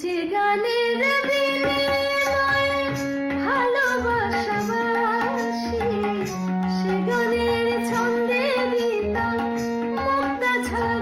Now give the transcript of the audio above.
যে গানের ভালোবাসাবাসি সে গানের ছন্দে দিতাম মমতা ছাড়া